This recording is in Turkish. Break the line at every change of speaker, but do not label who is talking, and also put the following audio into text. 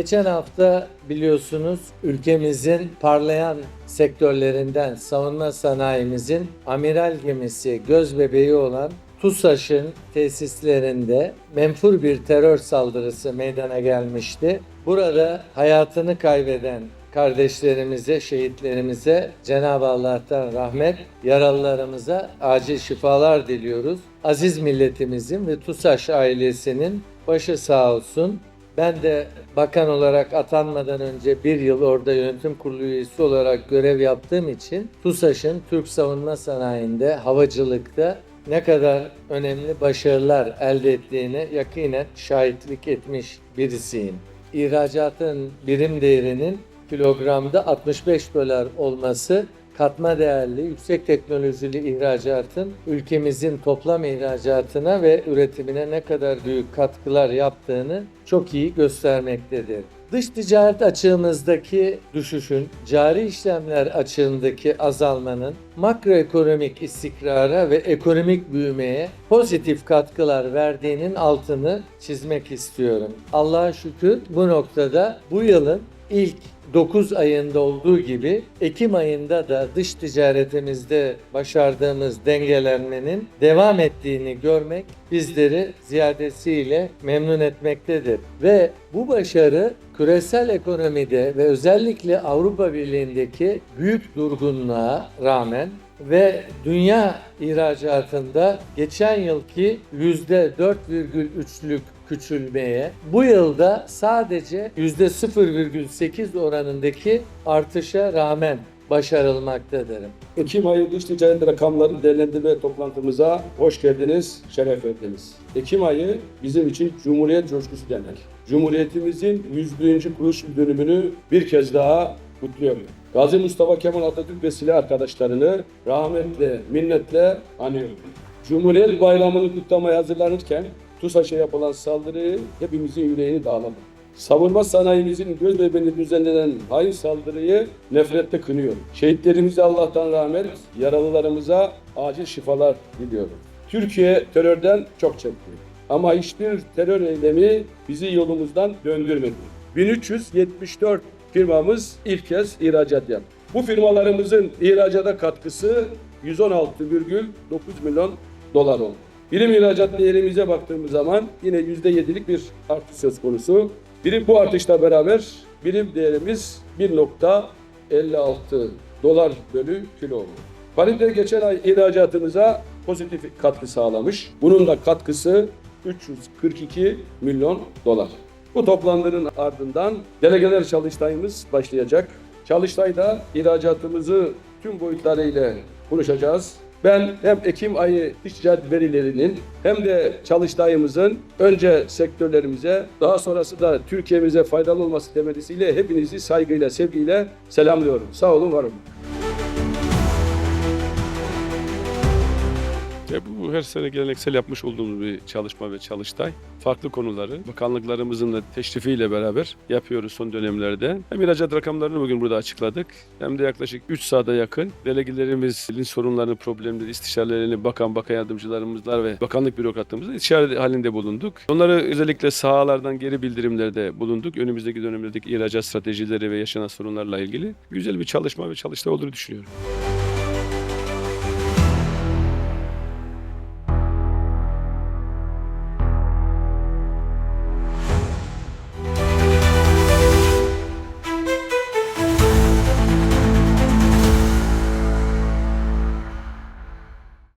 Geçen hafta biliyorsunuz ülkemizin parlayan sektörlerinden savunma sanayimizin amiral gemisi göz bebeği olan TUSAŞ'ın tesislerinde menfur bir terör saldırısı meydana gelmişti. Burada hayatını kaybeden kardeşlerimize, şehitlerimize Cenab-ı Allah'tan rahmet, yaralılarımıza acil şifalar diliyoruz. Aziz milletimizin ve TUSAŞ ailesinin başı sağ olsun. Ben de bakan olarak atanmadan önce bir yıl orada yönetim kurulu üyesi olarak görev yaptığım için TUSAŞ'ın Türk savunma sanayinde, havacılıkta ne kadar önemli başarılar elde ettiğine yakinen şahitlik etmiş birisiyim. İhracatın birim değerinin kilogramda 65 dolar olması katma değerli, yüksek teknolojili ihracatın ülkemizin toplam ihracatına ve üretimine ne kadar büyük katkılar yaptığını çok iyi göstermektedir. Dış ticaret açığımızdaki düşüşün, cari işlemler açığındaki azalmanın makroekonomik istikrara ve ekonomik büyümeye pozitif katkılar verdiğinin altını çizmek istiyorum. Allah'a şükür bu noktada bu yılın ilk 9 ayında olduğu gibi Ekim ayında da dış ticaretimizde başardığımız dengelenmenin devam ettiğini görmek bizleri ziyadesiyle memnun etmektedir. Ve bu başarı küresel ekonomide ve özellikle Avrupa Birliği'ndeki büyük durgunluğa rağmen ve dünya ihracatında geçen yılki %4,3'lük küçülmeye, bu yılda sadece %0,8 oranındaki artışa rağmen başarılmaktadır.
Ekim ayı dış ticaret rakamları değerlendirme toplantımıza hoş geldiniz, şeref verdiniz. Ekim ayı bizim için Cumhuriyet coşkusu demek. Cumhuriyetimizin 101. kuruluş dönümünü bir kez daha kutluyorum. Gazi Mustafa Kemal Atatürk ve silah arkadaşlarını rahmetle, minnetle anıyorum. Cumhuriyet Bayramı'nı kutlamaya hazırlanırken TUSAŞ'a yapılan saldırı hepimizin yüreğini dağladı. Savunma sanayimizin göz bebeğini düzenlenen hain saldırıyı nefretle kınıyorum. Şehitlerimize Allah'tan rahmet, yaralılarımıza acil şifalar diliyorum. Türkiye terörden çok çekti. Ama hiçbir terör eylemi bizi yolumuzdan döndürmedi. 1374 firmamız ilk kez ihracat yaptı. Bu firmalarımızın ihracata katkısı 116,9 milyon dolar oldu. Birim ihracat değerimize baktığımız zaman yine %7'lik bir artış söz konusu. Birim bu artışla beraber birim değerimiz 1.56 dolar bölü kilo oldu. Kalite geçen ay ihracatımıza pozitif katkı sağlamış. Bunun da katkısı 342 milyon dolar. Bu toplantının ardından delegeler çalıştayımız başlayacak. Çalıştayda ihracatımızı tüm boyutlarıyla konuşacağız. Ben hem Ekim ayı dış ticaret verilerinin hem de çalıştayımızın önce sektörlerimize daha sonrası da Türkiye'mize faydalı olması temennisiyle hepinizi saygıyla, sevgiyle selamlıyorum. Sağ olun, var
Ya bu her sene geleneksel yapmış olduğumuz bir çalışma ve çalıştay. Farklı konuları bakanlıklarımızın da teşrifiyle beraber yapıyoruz son dönemlerde. Hem ihracat rakamlarını bugün burada açıkladık hem de yaklaşık 3 saate yakın delegilerimizin sorunlarını, problemleri, istişarelerini bakan, bakan yardımcılarımızla ve bakanlık bürokratlarımızla istişare halinde bulunduk. Onları özellikle sahalardan geri bildirimlerde bulunduk. Önümüzdeki dönemlerdeki ihracat stratejileri ve yaşanan sorunlarla ilgili güzel bir çalışma ve çalıştay olduğunu düşünüyorum.